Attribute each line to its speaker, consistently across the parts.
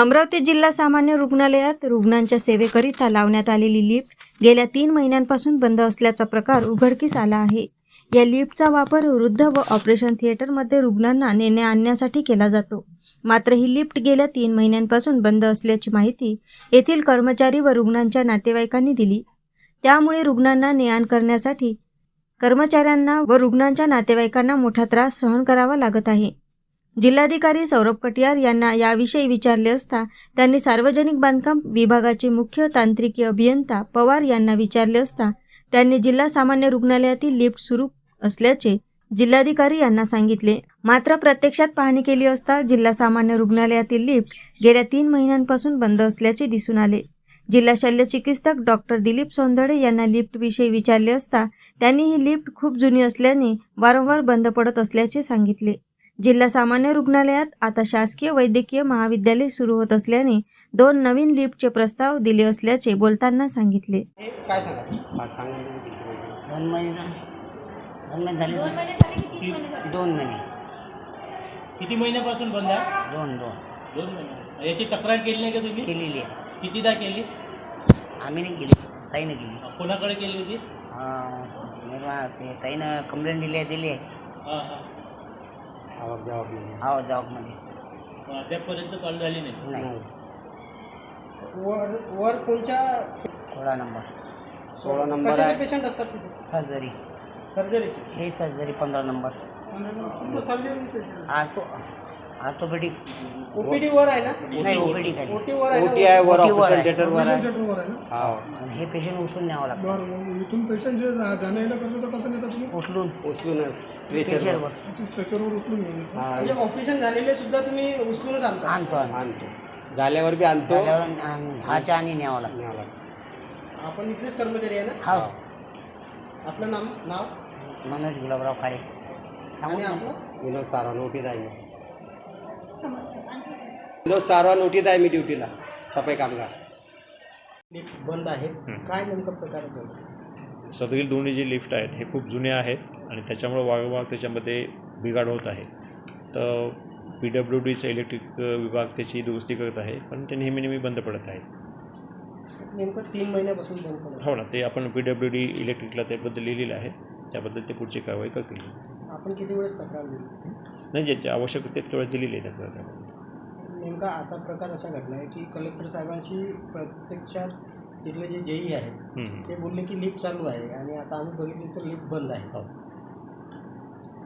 Speaker 1: अमरावती जिल्हा सामान्य रुग्णालयात रुग्णांच्या सेवेकरिता लावण्यात आलेली लिफ्ट गेल्या तीन महिन्यांपासून बंद असल्याचा प्रकार उघडकीस आला आहे. या लिफ्टचा वापर वृद्ध व ऑपरेशन थिएटरमध्ये रुग्णांना नेण्या आणण्यासाठी केला जातो. मात्र ही लिफ्ट गेल्या तीन महिन्यांपासून बंद असल्याची माहिती येथील कर्मचारी व रुग्णांच्या नातेवाईकांनी दिली. त्यामुळे रुग्णांना ने आण करण्यासाठी कर्मचाऱ्यांना व रुग्णांच्या नातेवाईकांना मोठा त्रास सहन करावा लागत आहे. जिल्हाधिकारी सौरभ कटियार यांना याविषयी विचारले असता त्यांनी सार्वजनिक बांधकाम विभागाचे मुख्य तांत्रिकी अभियंता पवार यांना विचारले असता त्यांनी जिल्हा सामान्य रुग्णालयातील लिफ्ट सुरू असल्याचे जिल्हाधिकारी यांना सांगितले. मात्र प्रत्यक्षात पाहणी केली असता जिल्हा सामान्य रुग्णालयातील लिफ्ट गेल्या तीन महिन्यांपासून बंद असल्याचे दिसून आले. जिल्हा शल्य चिकित्सक डॉक्टर दिलीप सोंदडे यांना लिफ्टविषयी विचारले असता त्यांनी ही लिफ्ट खूप जुनी असल्याने वारंवार बंद पडत असल्याचे सांगितले. जिल्हा सामान्य रुग्णालयात आता शासकीय वैद्यकीय महाविद्यालय सुरू होत असल्याने दोन नवीन लिफ्टचे प्रस्ताव दिले असल्याचे बोलताना सांगितले.
Speaker 2: काय.
Speaker 3: दोन महिने झाले. दोन महिने झाले.
Speaker 4: दोन महिने झाले की तीन महिने झाले?
Speaker 3: दोन महिने.
Speaker 2: किती महिन्यापासून बंद आहे?
Speaker 3: दोन दोन.
Speaker 2: दोन महिने. याची तक्रार केली नाही का तुम्ही?
Speaker 3: केलेली आहे.
Speaker 2: कितीदा केली?
Speaker 3: आम्ही नाही केली. ताईनं केली.
Speaker 2: कोणाकडे केली होती?
Speaker 3: अं, निर्मा ते ताईनं कंप्लेंट दिली आहे दिली आहे.
Speaker 2: हां हां.
Speaker 5: आवक जावक नाही.
Speaker 3: आहो जॉबमध्ये
Speaker 2: मग अद्यापपर्यंत कॉल झाली नाही.
Speaker 3: नाही.
Speaker 2: वर वर कोणच्या?
Speaker 3: सोळा नंबर.
Speaker 5: सोळा नंबर आहे.
Speaker 2: पेशंट असतात तिथे?
Speaker 3: सर्जरी.
Speaker 2: सर्जरीचे?
Speaker 3: हे सर्जरी पंधरा नंबर. आर्थो आर्थोपेडिक्स
Speaker 2: ओपीडी वर आहे ना?
Speaker 3: नाही ओपीडी खाली.
Speaker 2: ओटी वर आहे
Speaker 5: ओटी
Speaker 2: ना
Speaker 5: आहे वर
Speaker 3: OT वर
Speaker 5: ऑपरेशन
Speaker 3: आहे.
Speaker 5: थिएटर वर आहे.
Speaker 6: थिएटरवर आहे ना?
Speaker 5: हा.
Speaker 3: आणि हे पेशंट उचलून न्यावं लागतं.
Speaker 6: बरं इथून पेशंट जे जा- जाणं येणं करतो तर कसं नेता तुम्ही?
Speaker 3: उचलून.
Speaker 5: उचलूनच.
Speaker 3: प्रेशरवर
Speaker 6: स्ट्रेचरवर उचलून घेऊन.
Speaker 5: हा.
Speaker 2: म्हणजे ऑपरेशन झालेले सुद्धा तुम्ही उचलूनच आणता.
Speaker 3: आणतो
Speaker 5: आणतो. झाल्यावर बी आणतो.
Speaker 3: झाल्यावर आण- दहाच्या आणि न्यावं लागतं.
Speaker 5: न्यावं लागतं.
Speaker 2: आपण इथलेच कर्मचारी आहे ना?
Speaker 3: हा.
Speaker 2: आपलं नाम नाव?
Speaker 3: मनोज गुलाबराव सांगू
Speaker 2: आणि? आपलं?
Speaker 5: विनोद सारवा नोटीत आहे. विनोद सारवा नोटीत आहे मी ड्युटीला सफाई कामगार.
Speaker 2: लिफ्ट बंद आहे. काय नेमकं प्रकार आहे?
Speaker 7: सदरील दोन्ही जे लिफ्ट आहेत हे खूप जुने आहेत आणि त्याच्यामुळे वारंवार त्याच्यामध्ये बिघाड होत आहे. तर पी डब्ल्यू डीचा इलेक्ट्रिक विभाग त्याची दुरुस्ती करत आहे पण ते नेहमी नेहमी बंद पडत आहेत
Speaker 2: नेमकं तीन महिन्यापासून बंद पडलं
Speaker 7: हो ना ते आपण पी डब्ल्यू डी इलेक्ट्रिकला त्याबद्दल लिहिलेलं आहे त्याबद्दल ते पुढची कारवाई करतील.
Speaker 2: आपण किती वेळेस तक्रार दिली?
Speaker 7: नाही ज्याची आवश्यकते तेवढं दिलेली आहे त्याबद्दल
Speaker 2: नेमका आता प्रकार असा घडला आहे की कलेक्टर साहेबांशी प्रत्यक्षात तिथले जे जेई आहेत. ते बोलले की लिफ्ट चालू आहे आणि आता आम्ही बघितली तर लिफ्ट बंद आहे.
Speaker 7: हो.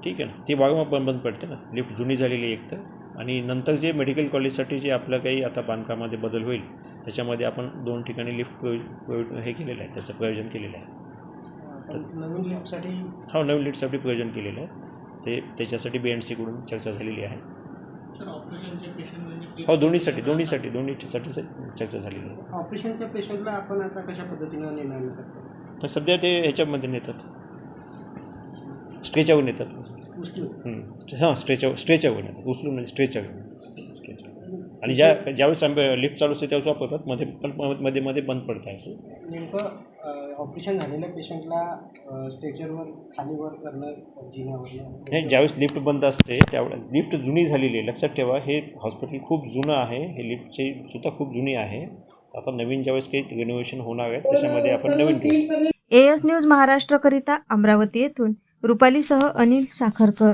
Speaker 7: ठीक आहे ना. ती वारंवार बंद बंद पडते ना. लिफ्ट जुनी झालेली एक तर. आणि नंतर जे मेडिकल कॉलेजसाठी जे आपलं काही आता बांधकामामध्ये बदल होईल त्याच्यामध्ये आपण दोन ठिकाणी लिफ्ट हे केलेलं आहे. त्याचं प्रयोजन केलेलं आहे.
Speaker 2: पण नवीन लिफ्टसाठी
Speaker 7: हो नवीन लिफ्टसाठी प्रयोजन केलेलं आहे. ते त्याच्यासाठी बी एन सीकडून चर्चा झालेली आहे. हो दोन्हीसाठी दोन्हीसाठी दोन्हीसाठी चर्चा झालेली आहे.
Speaker 2: ऑपरेशनच्या पेशंटला आपण आता कशा पद्धतीनं
Speaker 7: तर सध्या ते ह्याच्यामध्ये नेतात. स्ट्रेचावर नेतात. हं. स्ट्रेचावर स्ट्रेचावर नेतात. उचलून म्हणजे स्ट्रेचावर. आणि ज्या ज्यावेळेस लिफ्ट चालू असते त्यावेळेस वापरतात मध्ये पण मध्ये मध्ये बंद पडत आहे.
Speaker 2: नेमकं ऑपरेशन झालेल्या पेशंटला स्ट्रेचरवर खालीवर करणं जिन्यावर
Speaker 7: हे ज्यावेळेस लिफ्ट बंद असते त्यावेळेस लिफ्ट जुनी झालेली आहे. लक्षात ठेवा हे हॉस्पिटल खूप जुनं आहे. हे लिफ्टची सुद्धा खूप जुनी आहे. आता नवीन ज्यावेळेस काही रिनोव्हेशन होणार आहे त्याच्यामध्ये आपण नवीन ठेवू
Speaker 1: एएस न्यूज महाराष्ट्रकरिता अमरावती येथून रुपालीसह अनिल साखरकर.